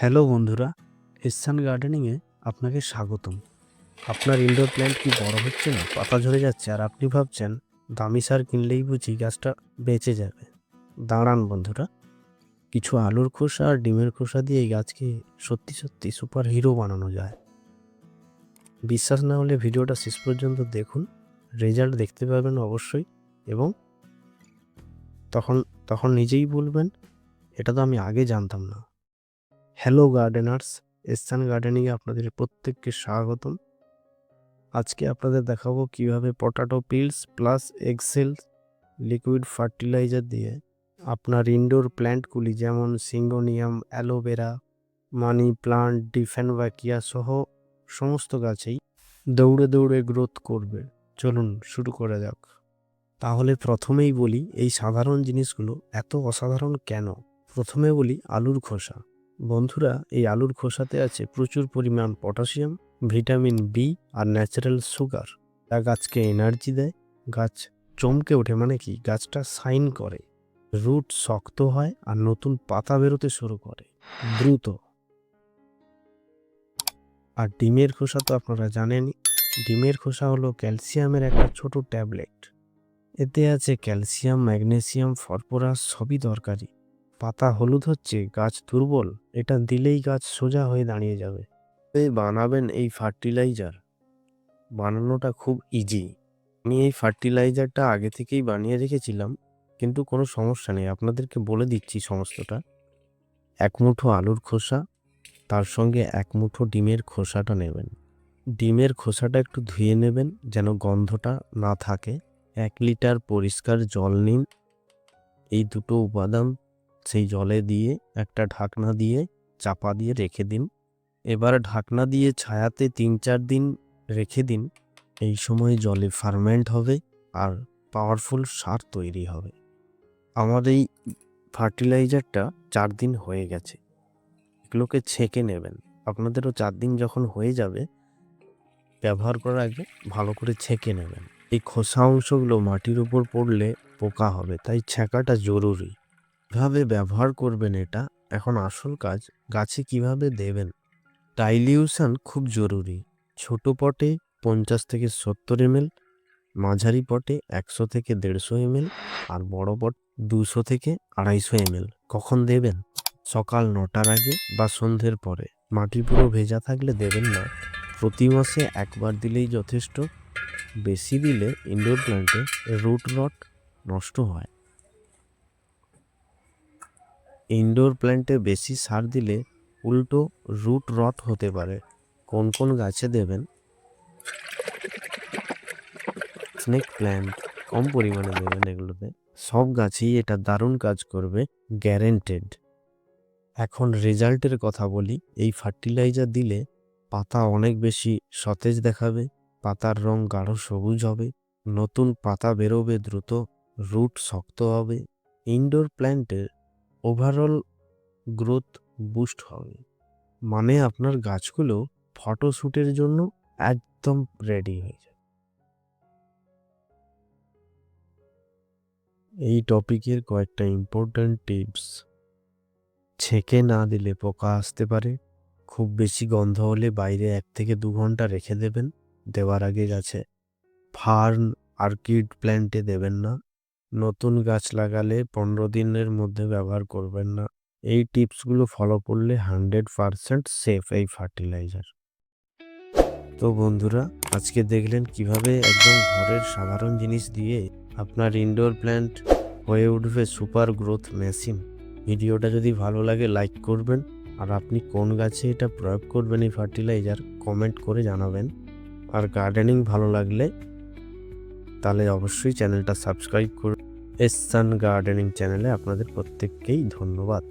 Hello বন্ধুরা, এসান গার্ডেনিংয়ে আপনাকে স্বাগতম। আপনার ইনডোর প্ল্যান্ট কি বড় হচ্ছে না? পাতা ঝরে যাচ্ছে আর আপনি ভাবছেন, দামি সার কিনলেই বুঝি গাছটা বেঁচে যাবে। দাঁড়ান বন্ধুরা, কিছু আলুর খোসা আর ডিমের খোসা দিয়ে এই গাছকে সত্যি সত্যি সুপার হিরো বানানো যায়। বিশ্বাস না হলে ভিডিওটা শেষ পর্যন্ত দেখুন রেজাল্ট দেখতে পাবেন অবশ্যই এবং তখন তখন নিজেই বলবেন, এটা তো আমি আগে জানতাম না। হ্যালো গার্ডেনার্স এসান গার্ডেনিংয়ে আপনাদের প্রত্যেককে স্বাগতম। আজকে আপনাদের দেখাবো কীভাবে potato peels plus excel liquid fertilizer দিয়ে আপনার ইনডোর প্ল্যান্টগুলি যেমন syngonium aloe vera money plant ডিফেন dieffenbachia সহ সমস্ত গাছেই দৌড়ে দৌড়ে গ্রোথ করবে। চলুন শুরু করা যাক। তাহলে প্রথমেই বলি এই সাধারণ জিনিসগুলো এত অসাধারণ কেন? প্রথমে বলি আলুর খোসা। বন্ধুরা, এই আলুর খোসাতে আছে প্রচুর পরিমাণ পটাশিয়াম, ভিটামিন বি আর ন্যাচারাল সুগার যা গাছকে এনার্জি দেয়। গাছ চমকে ওঠে মানে কি? গাছটা সাইন করে। রুট শক্ত হয় আর নতুন পাতা বেরোতে শুরু করে। দ্রুত। আর ডিমের খোসা তো আপনারা জানেনই। ডিমের খোসা হলো ক্যালসিয়ামের একটা ছোট ট্যাবলেট। এতে আছে ক্যালসিয়াম, ম্যাগনেসিয়াম, ফসফরাস সবই দরকারি। পাতা হলুদ হচ্ছে, গাছ দুর্বল, এটা দিলেই গাছ সোজা হয়ে দাঁড়িয়ে যাবে। বানাবেন এই ফার্টিলাইজার। বানানোটা খুব ইজি আমি এই ফার্টিলাইজারটা আগে থেকেই বানিয়ে রেখেছিলাম, কিন্তু কোনো সমস্যা নেই, আপনাদেরকে বলে দিচ্ছি সমস্তটা। এক মুঠো আলুর খোসা, তার সঙ্গে এক মুঠো ডিমের খোসাটা নেবেন। ডিমের খোসাটা একটু ধুয়ে নেবেন, যেন গন্ধটা না থাকে। এক লিটার পরিষ্কার জল নিন। এই দুটো উপাদান সেই জলে দিয়ে একটা ঢাকনা দিয়ে চাপা দিয়ে রেখে দিন। এবার ঢাকনা দিয়ে ছায়াতে তিন চার দিন রেখে দিন। এই সময় জলে ফার্মেন্ট হবে আর পাওয়ারফুল সার তৈরি হবে। আমার এই ফার্টিলাইজারটা চার দিন হয়ে গেছে। এগুলোকে ছেঁকে নেবেন। আপনাদেরও চার দিন যখন হয়ে যাবে, ব্যবহার করার আগে ভালো করে ছেঁকে নেবেন। এই খোসা অংশগুলো মাটির উপর পড়লে পোকা হবে, তাই ছেঁকাটা জরুরি। কীভাবে ব্যবহার করবেন এটা? এখন আসল কাজ গাছে কীভাবে দেবেন? ডাইলিউশন খুব জরুরি। ছোট পটে পঞ্চাশ থেকে সত্তর এমএল মাঝারি পটে একশো থেকে দেড়শো এমএল আর বড় পট দুশো থেকে আড়াইশো এমএল কখন দেবেন? সকাল নটার আগে বা সন্ধ্যের পরে। মাটি পুরো ভেজা থাকলে দেবেন না। প্রতি মাসে একবার দিলেই যথেষ্ট। বেশি দিলে ইনডোর প্ল্যান্টে রুট রট নষ্ট হয়। ইনডোর প্ল্যান্টে বেশি সার দিলে উল্টো রুট রট হতে পারে। কোন কোন গাছে দেবেন? স্নেক প্ল্যান্ট কম পরিমাণে দেবেন এগুলোতে। সব গাছেই এটা দারুণ কাজ করবে, গ্যারেন্টেড। এখন রেজাল্টের কথা বলি, এই ফার্টিলাইজার দিলে পাতা অনেক বেশি সতেজ দেখাবে, পাতার রং গাঢ় সবুজ হবে, নতুন পাতা বেরোবে, দ্রুত রুট শক্ত হবে। ইনডোর প্ল্যান্টের ওভারঅল গ্রোথ বুস্ট হবে। মানে আপনার গাছগুলো ফটোশ্যুটের জন্য একদম রেডি হয়ে যাবে। এই টপিকের কয়েকটা ইম্পর্ট্যান্ট টিপস ছেঁকে না দিলে পোকা আসতে পারে। খুব বেশি গন্ধ হলে বাইরে এক থেকে দু ঘণ্টা রেখে দেবেন। দেওয়ার আগে গাছে ফার্ন আর্কিড প্ল্যান্টে দেবেন না। নতুন গাছ লাগালে পনেরো দিনের মধ্যে ব্যবহার করবেন না। এই টিপসগুলো ফলো করলে হান্ড্রেড পারসেন্ট সেফ এই ফার্টিলাইজার। তো বন্ধুরা, আজকে দেখলেন কীভাবে একদম ঘরের সাধারণ জিনিস দিয়ে আপনার ইনডোর প্ল্যান্ট হয়ে উঠবে সুপার গ্রোথ মেশিন ভিডিওটা যদি ভালো লাগে লাইক করবেন। আর আপনি কোন গাছে এটা প্রয়োগ করবেন এই ফার্টিলাইজার কমেন্ট করে জানাবেন। আর গার্ডেনিং ভালো লাগলে তাহলে অবশ্যই চ্যানেলটা সাবস্ক্রাইব করুন। এস সান গার্ডেনিং চ্যানেলে আপনাদের প্রত্যেককেই ধন্যবাদ।